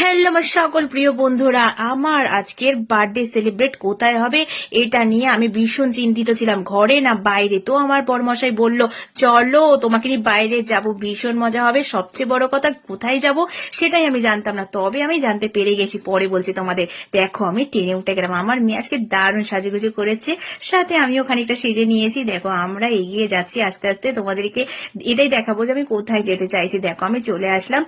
Hello, আমার সকল প্রিয় বন্ধুরা, আমার আজকের বার্থডে সেলিব্রেট কোথায় হবে এটা নিয়ে আমি ভীষণ চিন্তিত ছিলাম। ঘরে না বাইরে? তো আমার পরমশাই বলল, চলো, তোমাকে নিয়ে বাইরে যাব, ভীষণ মজা হবে। সবচেয়ে বড় কথা, কোথায় যাব সেটাই আমি জানতাম না। তবে আমি জানতে পেরে গেছি, পরে বলছি তোমাদের। দেখো, আমি ট্রেনে উঠে গেলাম। আমার মেয়ে আজকে দারুণ সাজুগুজু করেছে। সাথে আমিও খানিকটা সেজে নিয়েছি। দেখো, আমরা এগিয়ে যাচ্ছি আস্তে আস্তে। তোমাদেরকে এটাই দেখাবো যে আমি কোথায় যেতে চাইছি। দেখো, আমি চলে আসলাম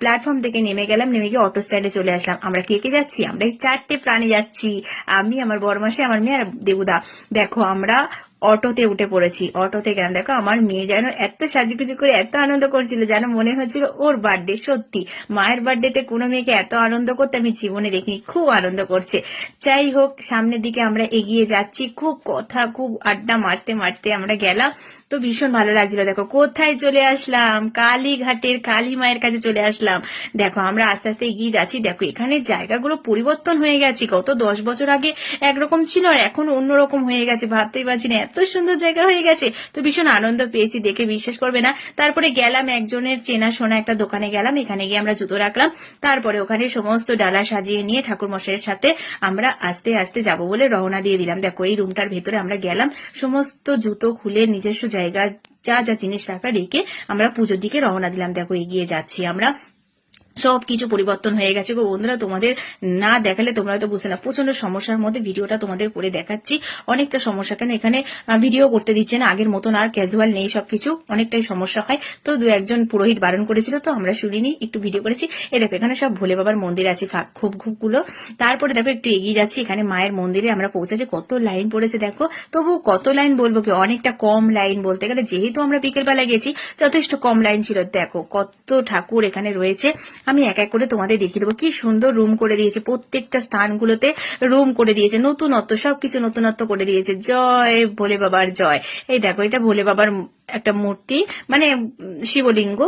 প্ল্যাটফর্ম থেকে নেমে গেলাম। নেমে গিয়ে অটো স্ট্যান্ডে চলে আসলাম। আমরা কে কে যাচ্ছি? আমরা এই চারটে প্রাণী যাচ্ছি। আমি, আমার বড় মাসে, আমার মেয়ে আর দেবুদা। দেখো, আমরা অটোতে উঠে পড়েছি। অটোতে গেলাম, দেখো আমার মেয়ে যেন এত সাজুগুজু করে এত আনন্দ করছিল, যেন মনে হচ্ছিল ওর বার্থডে সত্যি। মায়ের বার্থডেতে কোনো মেয়েকে এত আনন্দ করতে আমি জীবনে দেখিনি, খুব আনন্দ করছে। যাই হোক, সামনের দিকে আমরা এগিয়ে যাচ্ছি, খুব কথা, খুব আড্ডা মারতে মারতে আমরা গেলাম। তো ভীষণ ভালো লাগছিল, দেখো কোথায় চলে আসলাম? কালীঘাটের কালী মায়ের কাছে চলে আসলাম। দেখো আমরা আস্তে আস্তে এগিয়ে যাচ্ছি, দেখো এখানে জায়গাগুলো পরিবর্তন হয়ে গেছে, গত দশ বছর আগে একরকম ছিল আর এখন অন্যরকম হয়ে গেছে, ভাবতেই পারছি না এত সুন্দর জায়গা হয়ে গেছে। তো ভীষণ আনন্দ পেয়েছি, দেখে বিশ্বাস করবে না। তারপরে গেলাম, একজনের চেনা শোনা একটা দোকানে গেলাম, এখানে গিয়ে আমরা জুতো রাখলাম। তারপরে ওখানে সমস্ত ডালা সাজিয়ে নিয়ে ঠাকুর মশাইয়ের সাথে আমরা আস্তে আস্তে যাব বলে রওনা দিয়ে দিলাম। দেখো, এই রুমটার ভেতরে আমরা গেলাম, সমস্ত জুতো খুলে নিজস্ব জায়গা, যা যা জিনিস রাখা রেখে আমরা পুজোর দিকে রওনা দিলাম। দেখো, এগিয়ে যাচ্ছি আমরা। সব কিছু পরিবর্তন হয়ে গেছে গো বন্ধুরা। তোমাদের না দেখালে তোমরা হয়তো বুঝতে না। প্রচণ্ড সমস্যার মধ্যে ভিডিওটা তোমাদের করে দেখাচ্ছি। অনেকটা সমস্যা। কেন এখানে ভিডিও করতে দিচ্ছে না। আগের মতন আর ক্যাজুয়াল নেই সবকিছু। অনেকটাই সমস্যা হয়। তো দু একজন পুরোহিত বারণ করেছিল, তো আমরা শুনিনি, একটু ভিডিও করেছি। এ দেখো, এখানে সব ভোলে বাবার মন্দির আছে খুব খুবগুলো। তারপরে দেখো, একটু এগিয়ে যাচ্ছি। এখানে মায়ের মন্দিরে আমরা পৌঁছেছি। কত লাইন পড়েছে দেখো। তবু কত লাইন বলব কি? অনেকটা কম লাইন বলতে গেলে, যেহেতু আমরা বিকেল বেলা গেছি, যথেষ্ট কম লাইন ছিল। দেখো, কত ঠাকুর এখানে রয়েছে। আমি এক এক করে তোমাদের দেখিয়ে দেবো। কি সুন্দর রুম করে দিয়েছে। প্রত্যেকটা স্থানগুলোতে রুম করে দিয়েছে। নতুনত্ব, সবকিছু নতুনত্ব করে দিয়েছে। জয় ভোলে বাবার জয়। এই দেখো, এটা ভোলে বাবার একটা মূর্তি। মানে শিবলিঙ্গ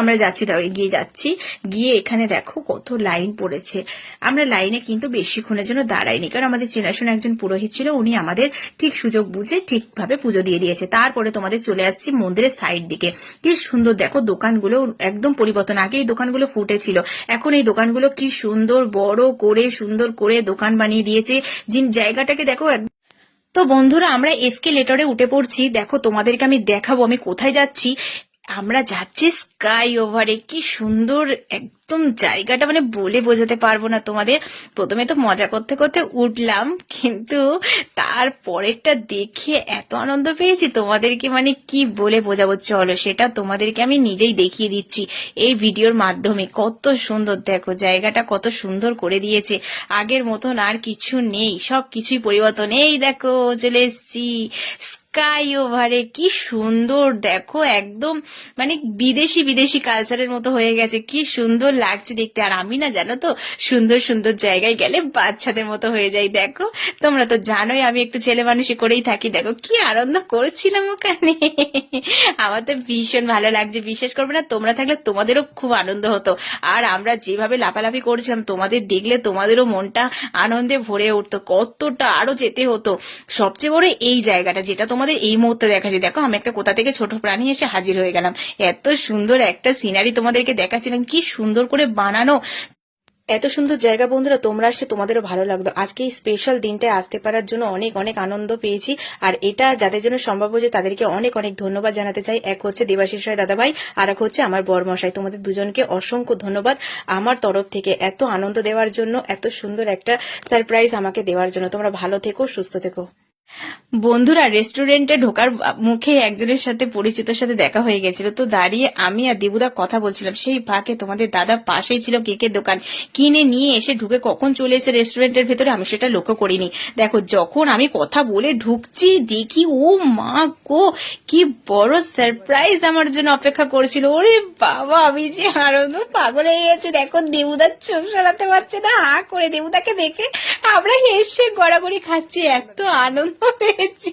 আমরা যাচ্ছি, তাও এগিয়ে যাচ্ছি। গিয়ে এখানে দেখো কত লাইন পড়েছে। আমরা লাইনে কিন্তু বেশিক্ষণের জন্য দাঁড়াইনি, কারণ আমাদের চেনাশোনা একজন পুরোহিত ছিল, উনি আমাদের ঠিক সুযোগ বুঝে ঠিকভাবে পুজো দিয়ে দিয়েছে। তারপরে তোমাদের চলে আসছি মন্দিরের সাইড দিকে। কি সুন্দর, দেখো দোকানগুলো একদম পরিবর্তন। আগে এই দোকানগুলো ফুটেছিল, এখন এই দোকানগুলো কি সুন্দর, বড় করে, সুন্দর করে দোকান বানিয়ে দিয়েছে। যিনি জায়গাটাকে দেখো তো বন্ধুরা, আমরা এসকেলেটরে উঠে পড়ছি। দেখো তোমাদেরকে আমি দেখাবো আমি কোথায় যাচ্ছি। আমরা যাচ্ছি স্কাই ওভারে কি সুন্দর একদম জায়গাটা মানে বলে বোঝাতে পারব না তোমাদের। প্রথমে তো মজা করতে করতে উঠলাম, কিন্তু তারপরেরটা দেখে এত আনন্দ পেয়েছি তোমাদেরকে মানে কি বলে বোঝাবো? চলো সেটা তোমাদেরকে আমি নিজেই দেখিয়ে দিচ্ছি এই ভিডিওর মাধ্যমে। কত সুন্দর দেখো, জায়গাটা কত সুন্দর করে দিয়েছে। আগের মতন আর কিছু নেই সব কিছুই পরিবর্তন। এই দেখো, চলে এসছি। স্কাই ওভারে, কি সুন্দর, দেখো একদম মানে বিদেশি বিদেশি কালচারের মতো হয়ে গেছে, কি সুন্দর লাগছে দেখতে। আর আমি না, জানো তো, সুন্দর সুন্দর জায়গায় গেলে বাচ্চাদের মতো হয়ে যাই, দেখো। তোমরা তো জানোই আমি একটু ছেলে মানুষই করেই থাকি, দেখো কি আনন্দ করেছিলাম ওখানে। আমার তো ভীষণ ভালো লাগছে বিশেষ করবে না, তোমরা থাকলে তোমাদেরও খুব আনন্দ হতো। আর আমরা যেভাবে লাফালাফি করছিলাম, তোমাদের দেখলে তোমাদেরও মনটা আনন্দে ভরে উঠতো, কতটা আরও যেতে হতো। সবচেয়ে বড় এই জায়গাটা, যেটা তোমাদের এই মুহূর্তে দেখাচ্ছি। দেখো, আমি একটা কোথা থেকে ছোট প্রাণী এসে হাজির হয়ে গেলাম। এত সুন্দর একটা সিনারি তোমাদেরকে দেখাচ্ছিলাম। কি সুন্দর করে বানানো। এত সুন্দর জায়গা বন্ধুরা, তোমরা আসলে তোমাদেরও ভালো লাগতো আজকে এই স্পেশাল দিনটায় আসতে পারার জন্য অনেক অনেক আনন্দ পেয়েছি। আর এটা যাদের জন্য সম্ভব হয়েছে, তাদেরকে অনেক অনেক ধন্যবাদ জানাতে চাই। এক হচ্ছে দেবাশিস রায় দাদাভাই, আর এক হচ্ছে আমার বরমশাই। তোমাদের দুজনকে অসংখ্য ধন্যবাদ আমার তরফ থেকে এত আনন্দ দেওয়ার জন্য, এত সুন্দর একটা সারপ্রাইজ আমাকে দেওয়ার জন্য। তোমরা ভালো থেকো, সুস্থ থেকো। বন্ধুরা রেস্টুরেন্টে ঢোকার মুখে একজনের সাথে, পরিচিতর সাথে দেখা হয়ে গেছিল। তো দাঁড়িয়ে আমি আর দেবুদা কথা বলছিলাম, সেই ফাঁকে তোমাদের দাদা পাশেই ছিল কেকের দোকান। কিনে নিয়ে এসে ঢুকে কখন চলে এসে রেস্টুরেন্টের ভেতরে? আমি সেটা লক্ষ্য করিনি। দেখো, যখন আমি কথা বলে ঢুকছি, দেখি, ও মা গো, কি বড় সারপ্রাইজ আমার জন্য অপেক্ষা করেছিল। ওরে বাবা, আমি যে আনন্দ পাগল হয়ে গেছে। দেখো দেবুদার চোখ সরাতে পারছে না। হা করে দেবুদাকে দেখে আমরা হেসে গড়াগড়ি খাচ্ছি, এত আনন্দ পেয়েছি।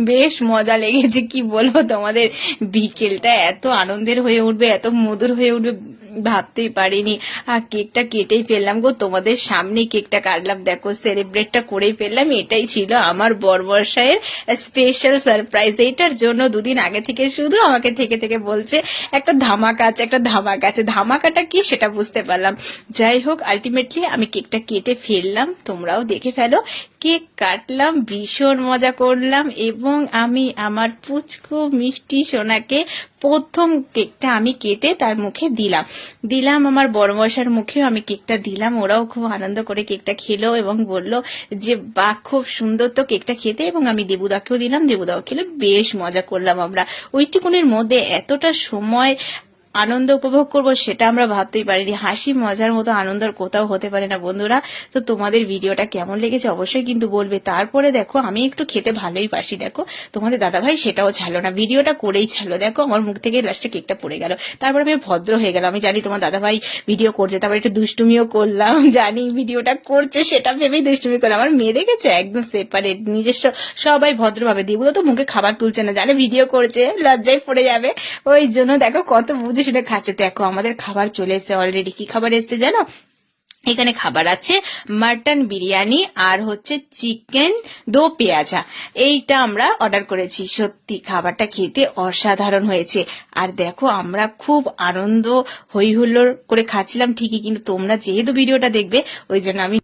বেশ মজা লেগেছে, কি বলব তোমাদের? বিকেলটা এত আনন্দের হয়ে উঠবে, এত মধুর হয়ে উঠবে, ভাবতেই পারিনি। আর কেকটা কেটেই ফেললাম গো, তোমাদের সামনে কেকটা কাটলাম। দেখো, সেলিব্রেটটা করেই ফেললাম, এটাই ছিল আমার বর্বরসায়ের স্পেশাল সারপ্রাইজ এইটার জন্য দুদিন আগে থেকে শুধু আমাকে থেকে থেকে বলছে, একটা ধামাকা আছে, একটা ধামাকা আছে। ধামাকাটা কি সেটা বুঝতে পারলাম। যাই হোক আলটিমেটলি আমি কেকটা কেটে ফেললাম। তোমরাও দেখে ফেলো। কেক কাটলাম, ভীষণ মজা করলাম এবং আমি আমার পুচকু মিষ্টি সোনাকে প্রথম কেকটা আমি কেটে তার মুখে দিলাম। দিলাম আমার বড় মশার মুখেও আমি কেকটা দিলাম। ওরাও খুব আনন্দ করে কেকটা খেলো এবং বলল যে, বাহ, খুব সুন্দর তো কেকটা খেতে। এবং আমি দেবুদাকেও দিলাম। দেবুদাও খেলে বেশ মজা করলাম আমরা। ওইটুকুনের মধ্যে এতটা সময় আনন্দ উপভোগ করব সেটা আমরা ভাবতেই পারিনি। হাসি মজার মতো আনন্দ কোথাও হতে পারে না বন্ধুরা। তো তোমাদের ভিডিওটা কেমন লেগেছে অবশ্যই কিন্তু বলবে। তারপরে দেখো, আমি একটু খেতে ভালোই বাসি, দেখো। তোমাদের দাদাভাই সেটাও ছাড়লো না। ভিডিওটা করেই ছাড়লো। দেখো, আমার মুখ থেকে লাস্টে কেকটা পড়ে গেল। তারপর আমি ভদ্র হয়ে গেলাম। আমি জানি তোমার দাদাভাই ভিডিও করছে, তারপর একটু দুষ্টুমিও করলাম। জানি ভিডিওটা করছে সেটা ভেবেই দুষ্টুমি করলাম। আমার মেয়ে দেখেছে? একদম সেপারেট নিজস্ব, সবাই ভদ্রভাবে। দিব তো মুখে খাবার তুলছে না। জানে ভিডিও করছে, লজ্জায় পড়ে যাবে। ওই জন্য দেখো কত বুঝে সেটা খাচ্ছে। দেখো, আমাদের খাবার চলে এসেছে অলরেডি কি খাবার এসেছে জানো? এখানে খাবার আছে মাটন বিরিয়ানি আর হচ্ছে চিকেন দো পেঁয়াজা। এইটা আমরা অর্ডার করেছি। সত্যি, খাবারটা খেতে অসাধারণ হয়েছে। আর দেখো, আমরা খুব আনন্দ হই হুল্লোড় করে খাচ্ছিলাম ঠিকই, কিন্তু তোমরা যেহেতু ভিডিওটা দেখবে, ওই জন্য আমি